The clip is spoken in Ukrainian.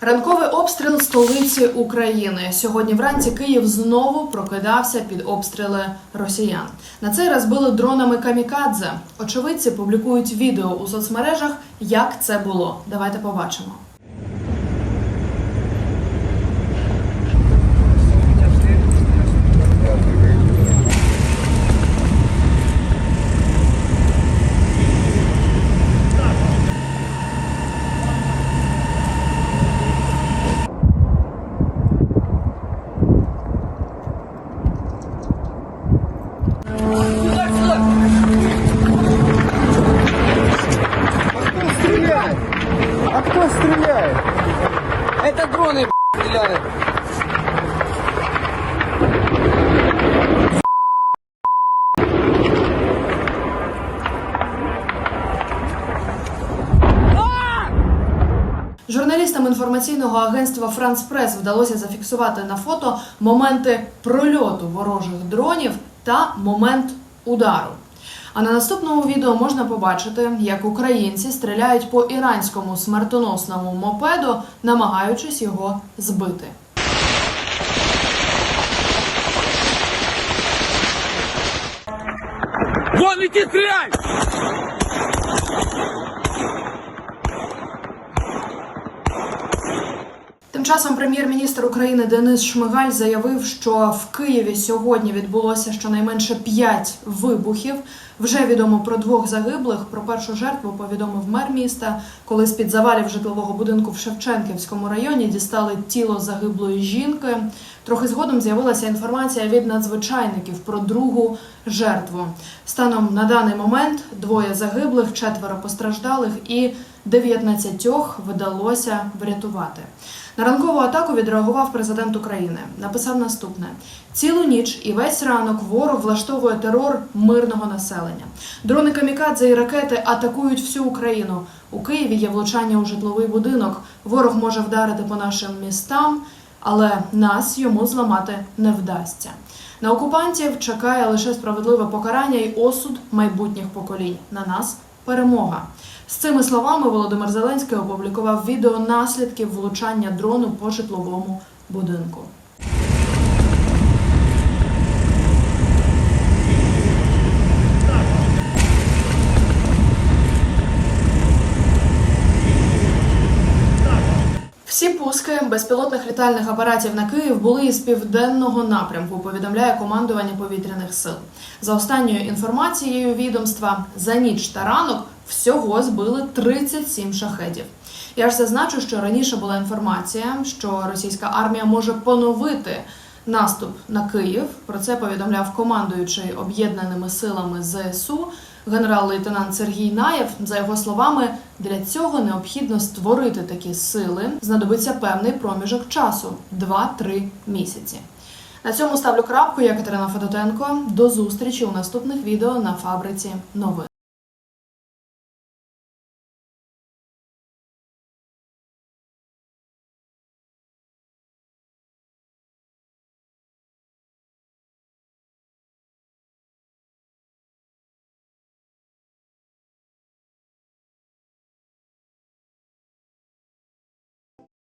Ранковий обстріл столиці України. Сьогодні вранці Київ знову прокидався під обстріли росіян. На цей раз били дронами камікадзе. Очевидці публікують відео у соцмережах, як це було. Давайте побачимо. Б***ь. Журналістам інформаційного агентства Франс Прес вдалося зафіксувати на фото моменти прольоту ворожих дронів та момент удару. А на наступному відео можна побачити, як українці стріляють по іранському смертоносному мопеду, намагаючись його збити. Вон, иди, стреляй! Часом прем'єр-міністр України Денис Шмигаль заявив, що в Києві сьогодні відбулося щонайменше п'ять вибухів. Вже відомо про двох загиблих. Про першу жертву повідомив мер міста, коли з під завалів житлового будинку в Шевченківському районі дістали тіло загиблої жінки. Трохи згодом з'явилася інформація від надзвичайників про другу жертву. Станом на даний момент двоє загиблих, четверо постраждалих і 19 вдалося врятувати. На ранкову атаку відреагував президент України. Написав наступне: цілу ніч і весь ранок ворог влаштовує терор мирного населення. Дрони камікадзе і ракети атакують всю Україну. У Києві є влучання у житловий будинок. Ворог може вдарити по нашим містам, але нас йому зламати не вдасться. На окупантів чекає лише справедливе покарання і осуд майбутніх поколінь. На нас перемога. З цими словами Володимир Зеленський опублікував відео наслідків влучання дрону по житловому будинку. Всі пуски безпілотних літальних апаратів на Київ були із південного напрямку. Повідомляє командування повітряних сил. За останньою інформацією відомства, за ніч та ранок всього збили 37 шахедів. Я ж зазначу, що раніше була інформація, що російська армія може поновити наступ на Київ. Про це повідомляв командуючий об'єднаними силами ЗСУ генерал-лейтенант Сергій Наєв. За його словами, для цього необхідно створити такі сили. Знадобиться певний проміжок часу 2-3 місяці. На цьому ставлю крапку. Я Катерина Федотенко. До зустрічі у наступних відео на фабриці новин.